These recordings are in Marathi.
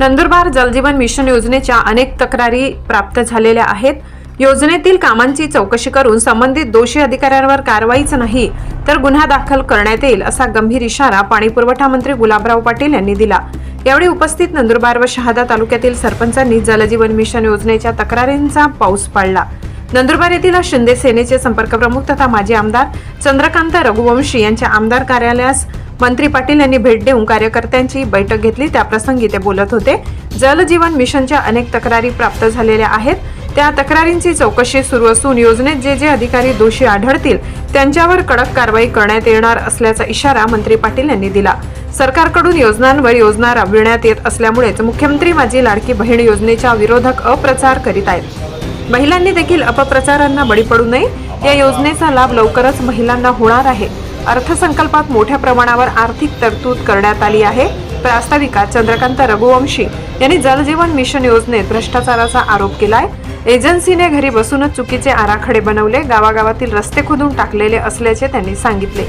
नंदुरबार जलजीवन मिशन योजनेच्या अनेक तक्रारी प्राप्त झालेल्या आहेत. योजनेतील कामांची चौकशी करून संबंधित दोषी अधिकाऱ्यांवर कारवाईच नाही तर गुन्हा दाखल करण्यात येईल असा गंभीर इशारा पाणीपुरवठा मंत्री गुलाबराव पाटील यांनी दिला. यावेळी उपस्थित नंदुरबार व शहादा तालुक्यातील सरपंचांनी जलजीवन मिशन योजनेच्या तक्रारींचा पाऊस पाडला. नंदुरबार येथील शिंदे सेनेचे संपर्क प्रमुख तथा माजी आमदार चंद्रकांत रघुवंशी यांच्या आमदार कार्यालयास मंत्री पाटील यांनी भेट देऊन कार्यकर्त्यांची बैठक घेतली. त्याप्रसंगी ते बोलत होते जलजीवन मिशनच्या अनेक तक्रारी प्राप्त झालेल्या आहेत. त्या तक्रारींची चौकशी सुरू असून योजनेत जे जे अधिकारी दोषी आढळतील त्यांच्यावर कडक कारवाई करण्यात येणार असल्याचा इशारा मंत्री पाटील यांनी दिला. सरकारकडून योजनांवर योजना राबविण्यात येत असल्यामुळेच मुख्यमंत्री माझी लाडकी बहीण योजनेच्या विरोधक अप्रचार करीत आहेत. महिलांनी देखील अपप्रचारांना बळी पडू नये. या योजनेचा लाभ लवकरच महिलांना होणार आहे. अर्थसंकल्पात मोठ्या प्रमाणावर आर्थिक तरतूद करण्यात आली आहे. प्रास्ताविका चंद्रकांत रघुवंशी यांनी जलजीवन मिशन योजनेत भ्रष्टाचाराचा आरोप केलाय. एजन्सीने घरी बसूनच चुकीचे आराखडे बनवले गावागावातील रस्ते खोदून टाकलेले असल्याचे त्यांनी सांगितले.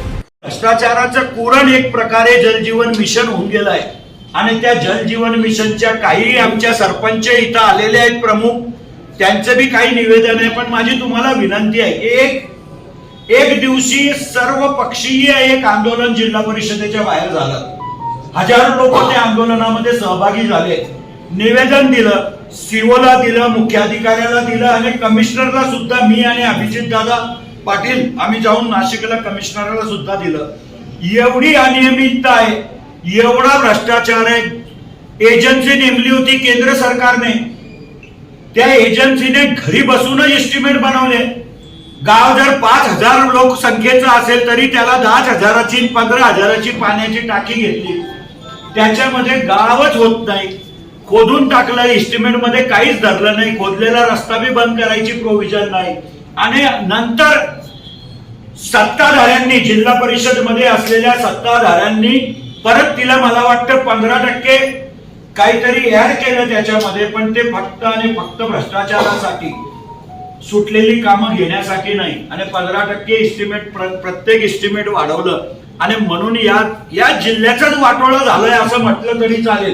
भ्रष्टाचाराचं कुरण एक प्रकारे जलजीवन मिशन होऊन गेलं आहे. आणि त्या जलजीवन मिशनच्या काही आमच्या सरपंच इथं आलेले आहेत प्रमुख. त्यांचं बी काही निवेदन आहे पण माझी तुम्हाला विनंती आहे एक एक दिवशी सर्व पक्षीय एक आंदोलन जिल्हा परिषदेच्या बाहेर झालं. हजारो लोक त्या आंदोलनामध्ये सहभागी झाले. निवेदन दिलं सीओला दिलं मुख्याधिकाऱ्याला दिलं आणि कमिशनरला सुद्धा मी आणि अभिजित दादा पाटील आम्ही जाऊन नाशिकला कमिशनरला सुद्धा दिलं. एवढी अनियमितता आहे एवढा भ्रष्टाचार आहे. एजन्सी नेमली होती केंद्र सरकारने. त्या एजन्सीने घरी बसूनच एस्टिमेट बनवले. गाव जर पाच हजार लोकसंख्येचं असेल तरी त्याला दहा हजाराची पंधरा हजाराची पाण्याची टाकी घेतली. त्याच्यामध्ये गावच होत नाही. खोदून टाकलं इस्टिमेटमध्ये काहीच धरलं नाही. खोदलेला रस्ता बी बंद करायची प्रोव्हिजन नाही. आणि नंतर सत्ताधाऱ्यांनी जिल्हा परिषदमध्ये असलेल्या सत्ताधाऱ्यांनी परत तिला मला वाटतं पंधरा टक्के काहीतरी ऍड केलं त्याच्यामध्ये पण ते फक्त आणि फक्त भ्रष्टाचारासाठी. सुटलेली कामं घेण्यासाठी नाही. आणि पंधरा टक्के इस्टिमेट प्रत्येक इस्टिमेट वाढवलं. आणि म्हणून या या जिल्ह्याचंच वाटोळं झालंय असं म्हटलं तरी चालेल.